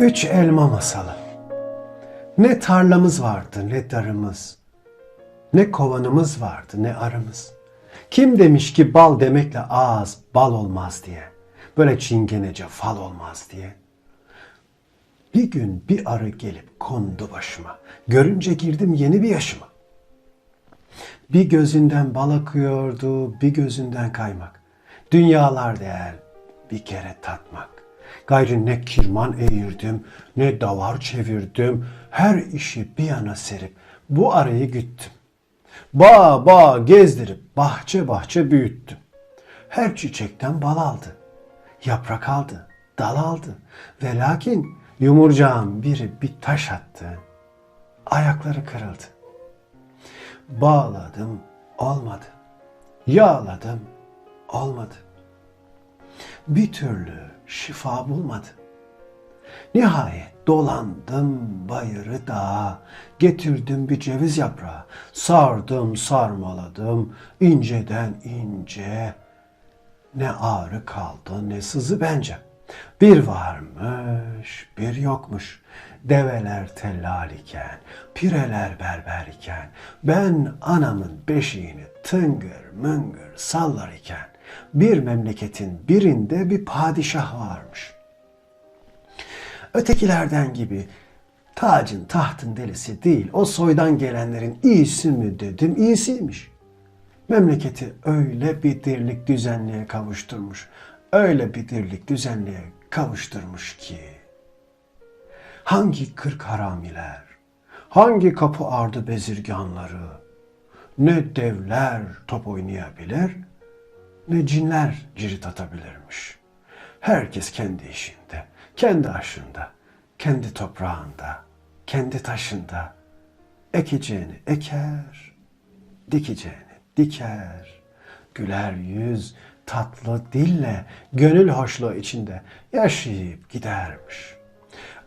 Üç elma masalı. Ne tarlamız vardı ne darımız. Ne kovanımız vardı ne arımız. Kim demiş ki bal demekle ağız bal olmaz diye. Böyle çingenece fal olmaz diye. Bir gün bir arı gelip kondu başıma. Görünce girdim yeni bir yaşıma. Bir gözünden bal akıyordu, bir gözünden kaymak. Dünyalar değer bir kere tatmak. Gayrı ne kirman eğirdim, ne davar çevirdim. Her işi bir yana serip bu arayı güttüm. Bağ bağ gezdirip bahçe bahçe büyüttüm. Her çiçekten bal aldı. Yaprak aldı, dal aldı. Ve lakin yumurcağın biri bir taş attı. Ayakları kırıldı. Bağladım, olmadı. Yağladım, olmadı. Bir türlü şifa bulmadı. Nihayet dolandım bayırı dağa, getirdim bir ceviz yaprağı, sardım sarmaladım, inceden ince. Ne ağrı kaldı ne sızı bence. Bir varmış, bir yokmuş. Develer tellal iken, pireler berber iken, ben anamın beşiğini tıngır mıngır sallar iken, bir memleketin birinde bir padişah varmış. Ötekilerden gibi tacın tahtın delisi değil, o soydan gelenlerin iyisi mi dedim, iyisiymiş. Memleketi öyle bir dirlik düzenliğe kavuşturmuş, öyle bir dirlik düzenliğe kavuşturmuş ki. Hangi kırk haramiler, hangi kapı ardı bezirganları, ne devler top oynayabilir, ne cinler cirit atabilirmiş. Herkes kendi işinde, kendi aşında, kendi toprağında, kendi taşında ekeceğini eker, dikeceğini diker. Güler yüz, tatlı dille, gönül hoşluğu içinde yaşayıp gidermiş.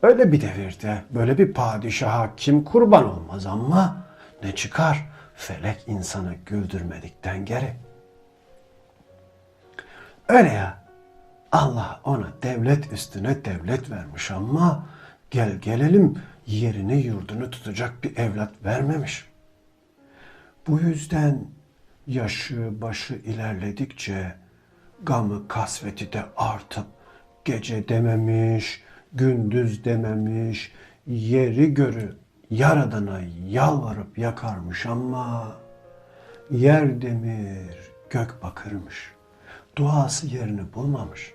Öyle bir devirde böyle bir padişaha kim kurban olmaz ama ne çıkar felek insanı güldürmedikten geri. Öyle ya Allah ona devlet üstüne devlet vermiş ama gel gelelim yerini yurdunu tutacak bir evlat vermemiş. Bu yüzden yaşı başı ilerledikçe gamı kasveti de artıp gece dememiş, gündüz dememiş, yeri görü yaradana yalvarıp yakarmış ama yer demir, gök bakırmış. Duası yerini bulmamış.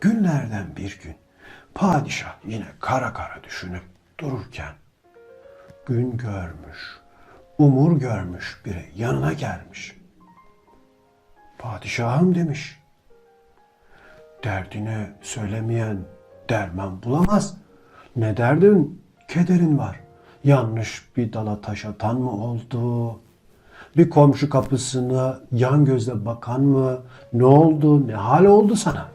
Günlerden bir gün padişah yine kara kara düşünüp dururken gün görmüş, umur görmüş biri yanına gelmiş. Padişahım demiş. Derdini söylemeyen derman bulamaz. Ne derdin, kederin var. Yanlış bir dala taş atan mı oldu? Bir komşu kapısına yan gözle bakan mı? Ne oldu, ne hal oldu sana?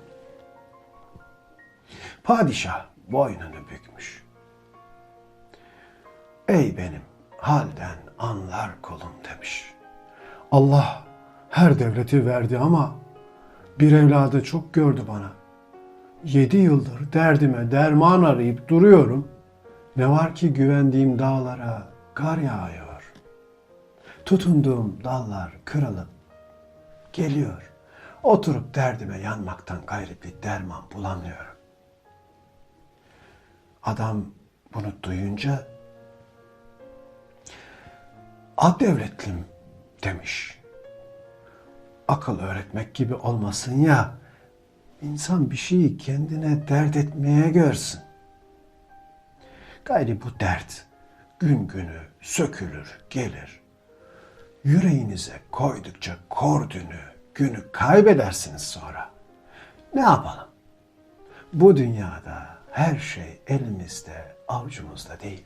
Padişah boynunu bükmüş. Ey benim halden anlar kulum demiş. Allah her devleti verdi ama bir evladı çok gördü bana. Yedi yıldır derdime derman arayıp duruyorum. Ne var ki güvendiğim dağlara kar yağıyor. Tutunduğum dallar kırılıp geliyor. Oturup derdime yanmaktan gayrı bir derman bulamıyorum. Adam bunu duyunca ad devletlim demiş. Akıl öğretmek gibi olmasın ya. İnsan bir şeyi kendine dert etmeye görsün. Gayri bu dert gün günü sökülür gelir. Yüreğinize koydukça kordünü, günü kaybedersiniz sonra. Ne yapalım? Bu dünyada her şey elimizde, avucumuzda değil.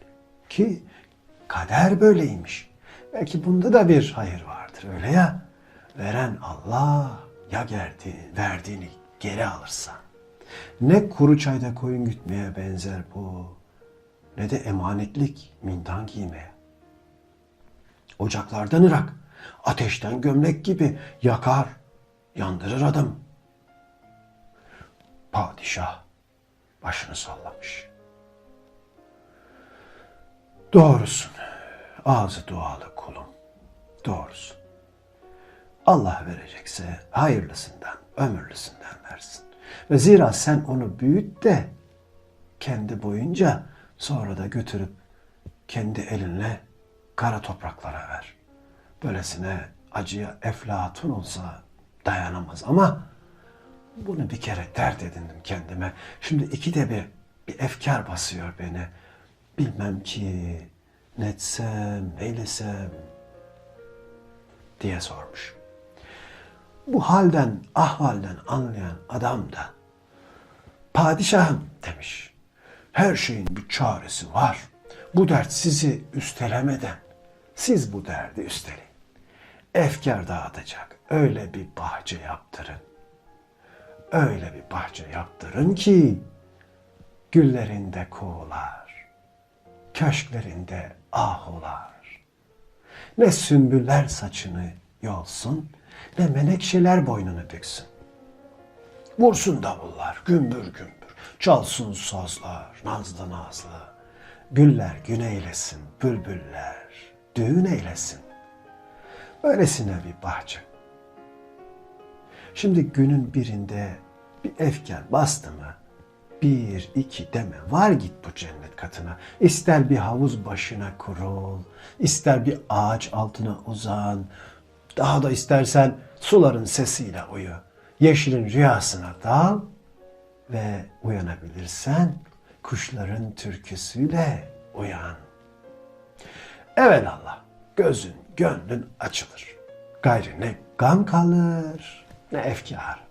Ki kader böyleymiş. Belki bunda da bir hayır vardır öyle ya. Veren Allah ya gerdi, verdiğini geri alırsa. Ne kuru çayda koyun gütmeye benzer bu. Ne de emanetlik mintan giymeye. Ocaklardan ırak, ateşten gömlek gibi yakar, yandırır adam. Padişah başını sallamış. Doğrusun. Ağzı dualı kulum. Doğrusun. Allah verecekse hayırlısından, ömürlüsünden versin. Ve zira sen onu büyüt de kendi boyunca sonra da götürüp kendi elinle kara topraklara ver. Böylesine acıya eflatun olsa dayanamaz ama bunu bir kere dert edindim kendime. Şimdi ikide bir bir efkar basıyor beni. Bilmem ki ne etsem, neylesem diye sormuş. Bu halden, ahvalden anlayan adam da padişahım demiş. Her şeyin bir çaresi var. Bu dert sizi üstelemeden siz bu derdi üsteleyin. Efkar dağıtacak öyle bir bahçe yaptırın. Öyle bir bahçe yaptırın ki güllerinde kuğular, köşklerinde ahular. Ne sümbüller saçını yolsun, ne menekşeler boynunu büksün. Vursun davullar gümbür gümbür, çalsın sazlar nazlı nazlı. Güller gün eylesin, bülbüller düğün eylesin. Böylesine bir bahçe. Şimdi günün birinde bir efkar bastı mı, bir iki deme var git bu cennet katına. İster bir havuz başına kurul, ister bir ağaç altına uzan, daha da istersen suların sesiyle uyu. Yeşilin rüyasına dal ve uyanabilirsen kuşların türküsüyle uyan. Evelallah gözün gönlün açılır. Gayrı ne gam kalır ne efkar.